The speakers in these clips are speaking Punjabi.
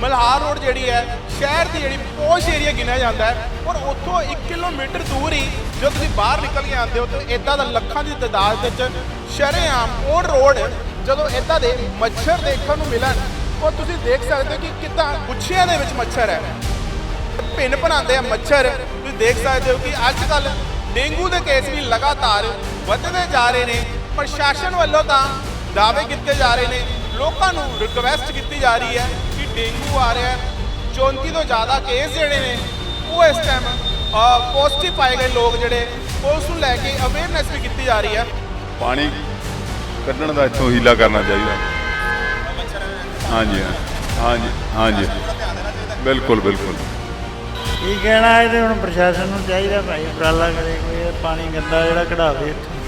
ਮਲਹਾਰ ਰੋਡ ਜਿਹੜੀ ਹੈ, ਸ਼ਹਿਰ ਦੀ ਜਿਹੜੀ ਪੋਸ਼ ਏਰੀਆ ਗਿਣਿਆ ਜਾਂਦਾ ਹੈ ਔਰ ਉੱਥੋਂ 1 ਕਿਲੋਮੀਟਰ ਦੂਰ ਹੀ ਜਦੋਂ ਤੁਸੀਂ ਬਾਹਰ ਨਿਕਲ ਕੇ ਆਉਂਦੇ ਹੋ ਤਾਂ ਇਦਾਂ ਦਾ ਲੱਖਾਂ ਦੀ ਤਦਾਦ ਵਿੱਚ ਸ਼ਰੇਆਮ ਉਹ ਰੋਡ ਜਦੋਂ ਇਦਾਂ ਦੇ ਮੱਛਰ ਦੇਖਣ ਨੂੰ ਮਿਲਣ ਔਰ ਤੁਸੀਂ ਦੇਖ ਸਕਦੇ ਹੋ ਕਿ ਕਿੱਦਾਂ ਗੁੱਛਿਆਂ ਦੇ ਵਿੱਚ ਮੱਛਰ ਹੈ। ਭਿੰਨ ਭਣਾਉਂਦੇ ਆ ਮੱਛਰ, ਤੁਸੀਂ ਦੇਖ ਸਕਦੇ ਹੋ ਕਿ ਅੱਜ ਕੱਲ ਡੇਂਗੂ ਦੇ ਕੇਸ ਵੀ ਲਗਾਤਾਰ ਵੱਧਦੇ ਜਾ ਰਹੇ ਨੇ। ਪ੍ਰਸ਼ਾਸਨ ਵੱਲੋਂ ਤਾਂ ਦਾਅਵੇ ਕੀਤੇ ਜਾ ਰਹੇ ਨੇ, ਲੋਕਾਂ ਨੂੰ ਰਿਕਵੈਸਟ ਕੀਤੀ ਜਾ ਰਹੀ ਹੈ ਡੇਂਗੂ ਆ ਰਿਹਾ ਹੈ। 34 ਤੋਂ ਜ਼ਿਆਦਾ ਕੇਸ ਜਿਹੜੇ ਨੇ ਉਹ ਇਸ ਟਾਈਮ ਪੋਜ਼ਿਟਿਵ ਪਾਏ ਗਏ ਲੋਕ ਜਿਹੜੇ ਉਸ ਨੂੰ ਲੈ ਕੇ ਅਵੇਅਰਨੈਸ ਵੀ ਕੀਤੀ ਜਾ ਰਹੀ ਹੈ। ਪਾਣੀ ਕੱਢਣ ਦਾ ਇੱਥੋਂ ਹੀਲਾ ਕਰਨਾ ਚਾਹੀਦਾ। ਹਾਂਜੀ। ਹਾਂਜੀ ਹਾਂਜੀ। ਬਿਲਕੁਲ ਬਿਲਕੁਲ। ਕੀ ਕਹਿਣਾ ਇਹਦੇ ਹੁਣ ਪ੍ਰਸ਼ਾਸਨ ਨੂੰ ਚਾਹੀਦਾ ਭਾਈ ਉਪਰਾਲਾ ਕਰੇ ਕੋਈ ਪਾਣੀ ਗੰਦਾ ਜਿਹੜਾ ਕਢਾਵੇ ਇੱਥੋਂ।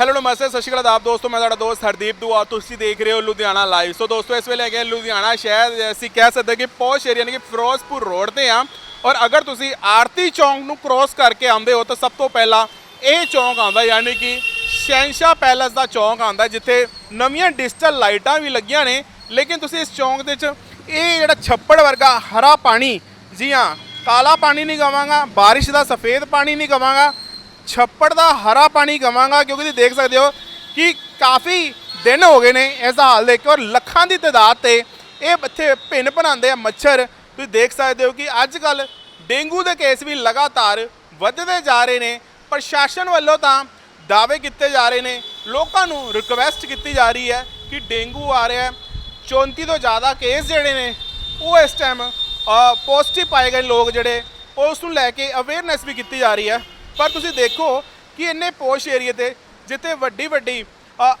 ਹੈਲੋ ਨਮਸਤੇ, ਸਤਿ ਸ਼੍ਰੀ ਅਕਾਲ ਆਪ ਦੋਸਤੋ, ਮੈਂ ਤੁਹਾਡਾ ਦੋਸਤ ਹਰਦੀਪ ਦੁਆ, ਤੁਸੀਂ ਦੇਖ ਰਹੇ ਹੋ ਲੁਧਿਆਣਾ ਲਾਈਵ ਸੋ ਦੋਸਤੋ, ਇਸ ਵੇਲੇ ਹੈਗੇ ਹਾਂ ਲੁਧਿਆਣਾ ਸ਼ਹਿਰ, ਅਸੀਂ ਕਹਿ ਸਕਦੇ ਕਿ ਪੌਸ਼ ਏਰੀਆ ਯਾਨੀ ਕਿ ਫਿਰੋਜ਼ਪੁਰ ਰੋਡ ਤੇ ਆ ਔਰ ਅਗਰ ਤੁਸੀਂ ਆਰਤੀ ਚੌਂਕ ਨੂੰ ਕ੍ਰੋਸ ਕਰਕੇ ਆਉਂਦੇ ਹੋ, ਤਾਂ ਸਭ ਤੋਂ ਪਹਿਲਾਂ ਇਹ ਚੌਂਕ ਆਉਂਦਾ ਯਾਨੀ ਕਿ ਸ਼ੈਨਸ਼ਾ ਪੈਲੇਸ ਦਾ ਚੌਂਕ ਆਉਂਦਾ, ਜਿੱਥੇ ਨਵੀਆਂ ਡਿਜੀਟਲ ਲਾਈਟਾਂ ਵੀ ਲੱਗੀਆਂ ਨੇ। ਲੇਕਿਨ ਤੁਸੀਂ ਇਸ ਚੌਂਕ ਦੇ ਵਿੱਚ ਇਹ ਜਿਹੜਾ ਛੱਪੜ ਵਰਗਾ ਹਰਾ ਪਾਣੀ, ਜੀ ਹਾਂ, ਕਾਲਾ ਪਾਣੀ ਨਹੀਂ ਕਵਾਂਗਾ ਬਾਰਿਸ਼ ਦਾ ਸਫੇਦ ਪਾਣੀ ਨਹੀਂ ਕਵਾਂਗਾ ਛੱਪੜ ਦਾ ਹਰਾ ਪਾਣੀ ਕਵਾਂਗਾ ਕਿਉਂਕਿ ਤੁਸੀਂ ਦੇਖ ਸਕਦੇ ਹੋ ਕਿ ਕਾਫੀ ਦਿਨ ਹੋ ਗਏ ਨੇ ਇਸ ਦਾ ਹਾਲ ਦੇਖ ਕੇ ਔਰ ਲੱਖਾਂ ਦੀ ਤਾਦਾਦ ਤੇ ਇਹ ਇੱਥੇ ਭਿੰਨ ਬਣਾਉਂਦੇ ਆ ਮੱਛਰ। ਤੁਸੀਂ ਦੇਖ ਸਕਦੇ ਹੋ ਕਿ ਅੱਜ ਕੱਲ ਡੇਂਗੂ ਦੇ ਕੇਸ ਵੀ ਲਗਾਤਾਰ ਵੱਧਦੇ ਜਾ ਰਹੇ ਨੇ। ਪ੍ਰਸ਼ਾਸਨ ਵੱਲੋਂ ਤਾਂ ਦਾਅਵੇ ਕੀਤੇ ਜਾ ਰਹੇ ਨੇ। ਲੋਕਾਂ ਨੂੰ ਰਿਕਵੈਸਟ ਕੀਤੀ ਜਾ ਰਹੀ ਹੈ ਕਿ ਡੇਂਗੂ ਆ ਰਿਹਾ ਹੈ। 34 ਤੋਂ ਜ਼ਿਆਦਾ ਕੇਸ ਜਿਹੜੇ ਨੇ, ਉਹ ਇਸ ਟਾਈਮ ਪੋਜ਼ਿਟਿਵ ਪਾਏ ਗਏ ਲੋਕ ਜਿਹੜੇ ਉਸ ਨੂੰ ਲੈ ਕੇ ਅਵੇਅਰਨੈਸ ਵੀ ਕੀਤੀ ਜਾ ਰਹੀ ਹੈ। ਪਰ ਤੁਸੀਂ ਦੇਖੋ ਕਿ ਇੰਨੇ ਪੋਸ਼ ਏਰੀਏ ਤੇ ਜਿੱਥੇ ਵੱਡੀ ਵੱਡੀ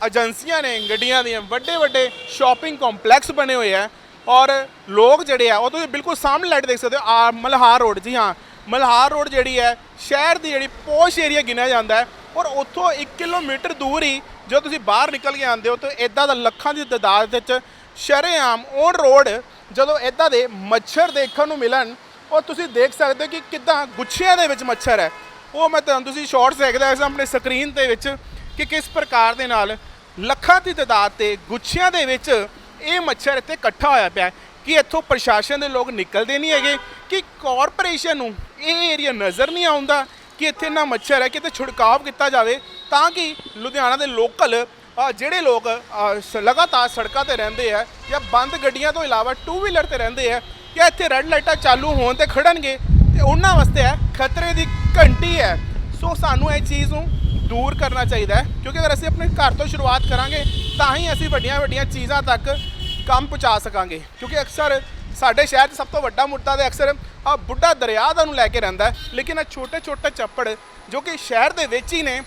ਏਜੰਸੀਆਂ ਨੇ, ਗੱਡੀਆਂ ਦੀਆਂ, ਵੱਡੇ ਵੱਡੇ ਸ਼ਾਪਿੰਗ ਕੰਪਲੈਕਸ ਬਣੇ ਹੋਏ ਆ ਔਰ ਲੋਕ ਜਿਹੜੇ ਆ, ਉਹ ਤੁਸੀਂ ਬਿਲਕੁਲ ਸਾਹਮਣੇ ਲਾਈਟ ਦੇਖ ਸਕਦੇ ਹੋ, ਆ ਮਲਹਾਰ ਰੋਡ ਜੀ, ਹਾਂ। ਮਲਹਾਰ ਰੋਡ ਜਿਹੜੀ ਹੈ, ਸ਼ਹਿਰ ਦੀ ਜਿਹੜੀ ਪੋਸ਼ ਏਰੀਆ ਗਿਣਿਆ ਜਾਂਦਾ ਹੈ ਔਰ ਉੱਥੋਂ 1 ਕਿਲੋਮੀਟਰ ਦੂਰ ਹੀ ਜਦੋਂ ਤੁਸੀਂ ਬਾਹਰ ਨਿਕਲ ਕੇ ਆਉਂਦੇ ਹੋ ਤਾਂ ਇਦਾਂ ਦਾ ਲੱਖਾਂ ਦੀ ਤਦਾਦ ਵਿੱਚ ਸ਼ਰੇਆਮ ਉਹ ਰੋਡ ਜਦੋਂ ਇਦਾਂ ਦੇ ਮੱਛਰ ਦੇਖਣ ਨੂੰ ਮਿਲਣ ਔਰ ਤੁਸੀਂ ਦੇਖ ਸਕਦੇ ਹੋ ਕਿ ਕਿੱਦਾਂ ਗੁੱਛਿਆਂ ਦੇ ਵਿੱਚ ਮੱਛਰ ਹੈ। ਉਹ ਮੈਂ ਤੁਹਾਨੂੰ ਤੁਸੀਂ ਸ਼ਾਰਟਸ ਦੇਖਦਾ ਇਸ ਆਪਣੇ ਸਕਰੀਨ ਦੇ ਵਿੱਚ ਕਿ ਕਿਸ ਪ੍ਰਕਾਰ ਦੇ ਨਾਲ ਲੱਖਾਂ ਦੀ ਤਦਾਦ ਤੇ ਗੁੱਛਿਆਂ ਦੇ ਵਿੱਚ ਇਹ ਮੱਛਰ ਇੱਥੇ ਇਕੱਠਾ ਹੋਇਆ ਪਿਆ ਕਿ ਇੱਥੋਂ ਪ੍ਰਸ਼ਾਸਨ ਦੇ ਲੋਕ ਨਿਕਲਦੇ ਨਹੀਂ ਹੈਗੇ, ਕਿ ਕਾਰਪੋਰੇਸ਼ਨ ਨੂੰ ਇਹ ਏਰੀਆ ਨਜ਼ਰ ਨਹੀਂ ਆਉਂਦਾ ਕਿ ਇੱਥੇ ਨਾ ਮੱਛਰ ਹੈ ਕਿਤੇ ਛਿੜਕਾਅ ਕੀਤਾ ਜਾਵੇ ਤਾਂ ਕਿ ਲੁਧਿਆਣਾ ਦੇ ਲੋਕਲ ਜਿਹੜੇ ਲੋਕ ਸ- ਲਗਾਤਾਰ ਸੜਕਾਂ ਤੇ ਰਹਿੰਦੇ ਆ ਜਾਂ ਬੰਦ ਗੱਡੀਆਂ ਤੋਂ ਇਲਾਵਾ ਟੂ ਵੀਲਰ ਤੇ ਰਹਿੰਦੇ ਆ, ਜਾਂ ਇੱਥੇ ਰੈੱਡ ਲਾਈਟਾਂ ਚਾਲੂ ਹੋਣ ਤੇ ਖੜਨਗੇ ਤੇ ਉਹਨਾਂ ਵਾਸਤੇ ਹੈ, ਖਤਰੇ ਦੀ ਘੰਟੀ ਹੈ। ਸੋ ਸਾਨੂੰ ਇਹ ਚੀਜ਼ ਨੂੰ ਦੂਰ ਕਰਨਾ ਚਾਹੀਦਾ ਹੈ, ਕਿਉਂਕਿ ਅਗਰ ਅਸੀਂ ਆਪਣੇ ਘਰ ਤੋਂ ਸ਼ੁਰੂਆਤ ਕਰਾਂਗੇ, ਤਾਂ ਹੀ ਅਸੀਂ ਵੱਡੀਆਂ ਵੱਡੀਆਂ ਚੀਜ਼ਾਂ ਤੱਕ ਕੰਮ ਪਹੁੰਚਾ ਸਕਾਂਗੇ। ਕਿਉਂਕਿ ਅਕਸਰ ਸਾਡੇ ਸ਼ਹਿਰ 'ਚ ਸਭ ਤੋਂ ਵੱਡਾ ਮੁੱਦਾ ਤੇ ਅਕਸਰ ਆ ਬੁੱਢਾ ਦਰਿਆ ਦਾ ਨੂੰ ਲੈ ਕੇ ਰਹਿੰਦਾ ਲੇਕਿਨ ਇਹ ਛੋਟੇ ਛੋਟੇ ਚੱਪੜ ਜੋ ਕਿ ਸ਼ਹਿਰ ਦੇ ਵਿੱਚ ਹੀ ਨੇ,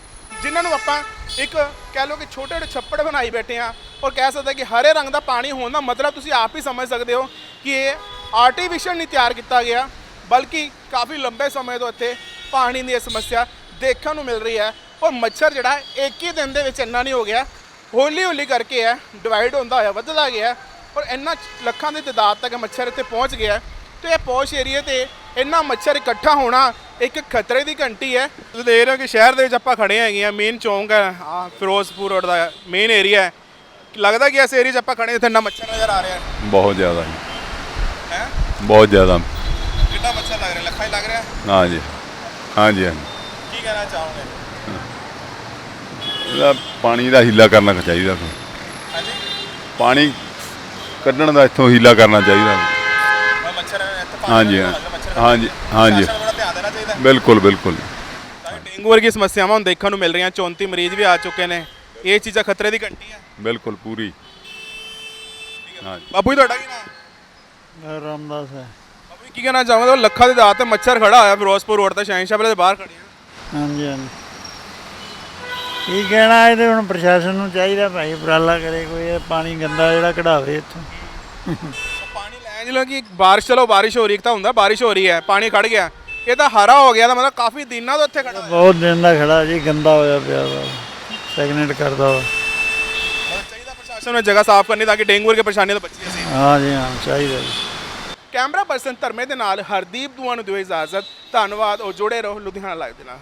ਜਿਨ੍ਹਾਂ ਨੂੰ ਆਪਾਂ ਇੱਕ ਕਹਿ ਲਓ ਕਿ ਛੋਟੇ ਛੋਟੇ ਛੱਪੜ ਬਣਾਈ ਬੈਠੇ ਆ ਔਰ ਕਹਿ ਸਕਦੇ ਕਿ ਹਰੇ ਰੰਗ ਦਾ ਪਾਣੀ ਹੋਣ ਦਾ ਮਤਲਬ ਤੁਸੀਂ ਆਪ ਹੀ ਸਮਝ ਸਕਦੇ ਹੋ ਕਿ ਇਹ ਆਰਟੀਫੀਸ਼ੀਅਲ ਨਹੀਂ ਤਿਆਰ ਕੀਤਾ ਗਿਆ। ਬਲਕਿ ਕਾਫੀ ਲੰਬੇ ਸਮੇਂ ਤੋਂ ਇੱਥੇ ਪਾਣੀ ਦੀ ਇਹ ਸਮੱਸਿਆ ਦੇਖਣ ਨੂੰ ਮਿਲ ਰਹੀ ਹੈ। ਔਰ ਮੱਛਰ ਜਿਹੜਾ ਇੱਕ ਹੀ ਦਿਨ ਦੇ ਵਿੱਚ ਇੰਨਾ ਨਹੀਂ ਹੋ ਗਿਆ। ਹੌਲੀ ਹੌਲੀ ਕਰਕੇ ਹੈ ਡਿਵਾਈਡ ਹੁੰਦਾ ਹੋਇਆ ਵੱਧਦਾ ਗਿਆ। ਔਰ ਇੰਨਾ ਲੱਖਾਂ ਦੀ ਤਾਦਾਦ ਤੱਕ ਮੱਛਰ ਇੱਥੇ ਪਹੁੰਚ ਗਿਆ। ਤੇ ਇਹ ਪੌਸ਼ ਏਰੀਏ ਤੇ ਇੰਨਾ ਮੱਛਰ ਇਕੱਠਾ ਹੋਣਾ ਇੱਕ ਖਤਰੇ ਦੀ ਘੰਟੀ ਹੈ। ਤੁਸੀਂ ਦੇਖ ਰਹੇ ਹੋ ਕਿ ਸ਼ਹਿਰ ਦੇ ਵਿੱਚ ਆਪਾਂ ਖੜੇ ਹੈਗੇ ਆ ਮੇਨ ਚੌਂਕ ਹੈ ਆਹ ਫਿਰੋਜ਼ਪੁਰ ਰੋਡ ਦਾ ਮੇਨ ਏਰੀਆ ਹੈ। ਲੱਗਦਾ ਕਿ ਇਸ ਏਰੀਆ 'ਚ ਆਪਾਂ ਖੜੇ ਇੱਥੇ ਇੰਨਾ ਮੱਛਰ ਨਜ਼ਰ ਆ ਰਿਹਾ ਹੈ। ਬਹੁਤ ਜ਼ਿਆਦਾ ਹੈ? ਬਹੁਤ ਜ਼ਿਆਦਾ। ਰਿਹਾ? ਹਾਂਜੀ। ਹਾਂਜੀ ਹਾਂਜੀ। ਕੀ ਕਹਿਣਾ ਚਾਹੋਗੇ? ਇਹਦਾ ਪਾਣੀ ਦਾ ਹੀਲਾ ਕਰਨਾ ਚਾਹੀਦਾ ਕੋਈ। ਹਾਂਜੀ। ਪਾਣੀ ਕੱਢਣ ਦਾ ਇੱਥੋਂ ਹੀਲਾ ਕਰਨਾ ਚਾਹੀਦਾ। ਮੈਂ ਮੱਛਰ ਇੱਥੇ ਹਾਂਜੀ ਹਾਂ। ਹਾਂਜੀ ਹਾਂਜੀ। ਬੜਾ ਧਿਆਨ ਦੇਣਾ ਚਾਹੀਦਾ? ਬਿਲਕੁਲ ਬਿਲਕੁਲ। ਤਾਂ ਡੇਂਗੂ ਵਰਗੀ ਸਮੱਸਿਆਵਾਂ ਹੁਣ ਦੇਖਣ ਨੂੰ ਮਿਲ ਰਹੀਆਂ 34 ਮਰੀਜ਼ ਵੀ ਆ ਚੁੱਕੇ ਨੇ। ਇਹ ਚੀਜ਼ਾਂ ਖਤਰੇ ਦੀ ਘੰਟੀ ਹੈ ਬਿਲਕੁਲ ਪੂਰੀ। ਹਾਂਜੀ ਬਾਪੂ ਜੀ ਤੁਹਾਡਾ ਕੀ ਨਾਮ ਰਾਮਦਾਸ ਹੈ। ਕੀ ਕਹਿਣਾ ਉਹ ਲੱਖਾਂ ਦੀ ਦਾਤ ਤੇ ਮੱਛਰ ਖੜਾ ਹੋਇਆ ਫਿਰੋਜ਼ਪੁਰ ਰੋਡ ਤੇ ਸ਼ਾਹੀਨ ਸ਼ਾਹ ਦੇ ਬਾਹਰ ਖੜੇ ਆ। ਹਾਂਜੀ ਹਾਂਜੀ। ਕੀ ਕਹਿਣਾ ਇਹਦੇ ਹੁਣ ਪ੍ਰਸ਼ਾਸਨ ਨੂੰ ਚਾਹੀਦਾ ਭਾਈ ਉਪਰਾਲਾ ਕਰੇ ਕੋਈ ਇਹ ਪਾਣੀ ਗੰਦਾ ਜਿਹੜਾ ਕਢਾਵੇ ਇੱਥੋਂ। ਪਾਣੀ ਲੈ ਜਿਲੋ ਕਿ ਬਾਰਿਸ਼ ਚਲੋ ਬਾਰਿਸ਼ ਹੋ ਰਹੀ ਇੱਕ ਤਾਂ ਹੁੰਦਾ ਬਾਰਿਸ਼ ਹੋ ਰਹੀ ਹੈ ਪਾਣੀ ਖੜ ਗਿਆ। ਇਹ ਤਾਂ ਹਰਾ ਹੋ ਗਿਆ ਤਾਂ ਮਤਲਬ ਕਾਫੀ ਦਿਨਾਂ ਤੋਂ ਇੱਥੇ ਖੜਾ ਹੋਇਆ। ਬਹੁਤ ਦਿਨ ਦਾ ਖੜਾ ਜੀ ਗੰਦਾ ਹੋਇਆ ਪਿਆ ਵਾ। ਸੈਗਨੇਟ ਕਰਦਾ ਵਾ। ਮਤਲਬ ਚਾਹੀਦਾ ਪ੍ਰਸ਼ਾਸਨ ਨੂੰ ਜਗ੍ਹਾ ਸਾਫ਼ ਕਰਨੀ ਤਾਂ ਕਿ ਡੇਂਗੂ ਵਰਗੇ ਪਰੇਸ਼ਾਨੀਆਂ ਤੋਂ ਬਚੀਏ ਅਸੀਂ। ਹਾਂ ਜੀ ਹਾਂ ਚਾਹੀਦਾ ਜੀ। ਕੈਮਰਾ ਪਰਸਨ ਧਰਮੇ ਦੇ ਨਾਲ ਹਰਦੀਪ ਦੂਆ ਨੂੰ ਦਿਓ ਇਜਾਜ਼ਤ। ਧੰਨਵਾਦ ਔਰ ਜੁੜੇ ਰਹੋ ਲੁਧਿਆਣਾ ਲਾਈਵ ਦੇ ਨਾਲ।